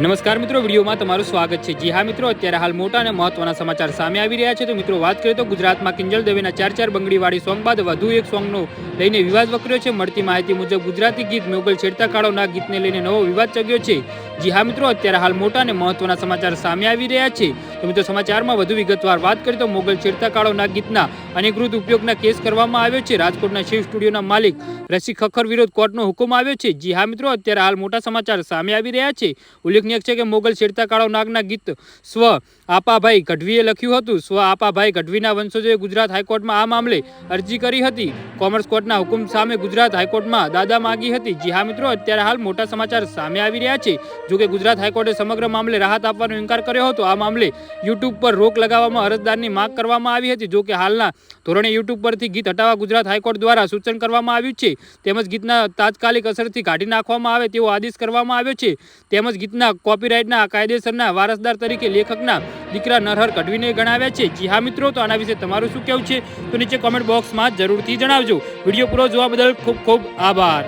નમસ્કાર મિત્રો, વિડીયોમાં તમારું સ્વાગત છે. જી હા મિત્રો, અત્યારે હાલ મોટા અને મહત્વના સમાચાર સામે આવી રહ્યા છે. તો મિત્રો, વાત કરીએ તો ગુજરાતમાં કિંજલ દવેના ચાર ચાર બંગડીવાળી સોંગ બાદ વધુ એક સોંગનો લઈને વિવાદ વકર્યો છે. મળતી માહિતી મુજબ ગુજરાતી ગીત મોગલ છેડતા કાળોના ગીતને લઈને નવો વિવાદ ચગ્યો છે. જી હા મિત્રો, અત્યારે હાલ મોટા અને મહત્વના સમાચાર સામે આવી રહ્યા છે. તો મિત્રો, સમાચારમાં વધુ વિગતવાર વાત કરીએ તો મોગલ છેડતા કાળોના ગીતના અનેકૃત ઉપયોગના કેસ કરવામાં આવ્યો છે. રાજકોટના શિવ સ્ટુડિયોના માલિક રસી ખખર વિરોધ કોર્ટનો હુકમ આવ્યો છે. જી હા મિત્રો, અત્યારે હાલ મોટા સમાચાર સામે આવી રહ્યા છે. ઉલ્લેખનીય છે કે મોગલ છેડતા કાળો નાગના ગીત સ્વ આપાભાઈ ગઢવીએ લખ્યું હતું. સ્વ આપાભાઈ ગઢવીના વંશજોએ ગુજરાત હાઈકોર્ટમાં આ મામલે અરજી કરી હતી. કોમર્સ કોર્ટના હુકમ સામે ગુજરાત હાઈકોર્ટમાં દાદા માંગી હતી. જી હા મિત્રો, અત્યારે હાલ મોટા સમાચાર સામે આવી રહ્યા છે. જો કે ગુજરાત હાઈકોર્ટે સમગ્ર મામલે રાહત આપવાનો ઇનકાર કર્યો હતો. આ મામલે યુટ્યુબ પર રોક લગાવવામાં અરજદારની માંગ કરવામાં આવી હતી. જોકે હાલના ધોરણે યુટ્યુબ પરથી ગીત હટાવવા ગુજરાત હાઈકોર્ટ દ્વારા સૂચન કરવામાં આવ્યું છે. તેમજ ગીતના તાત્કાલિક અસરથી કાઢી નાખવામાં આવે તેવો આદેશ કરવામાં આવ્યો છે. તેમજ ગીતના કોપીરાઇટના કાયદેસરના વારસદાર તરીકે લેખકના દીકરા નરહર કઢવીને ગણાવ્યા છે. જી હા મિત્રો, તો આના વિશે તમારું શું કહેવું છે? તો નીચે કોમેન્ટ બોક્સમાં જરૂરથી જણાવજો. વીડિયો પૂરો જોવા બદલ ખૂબ ખૂબ આભાર.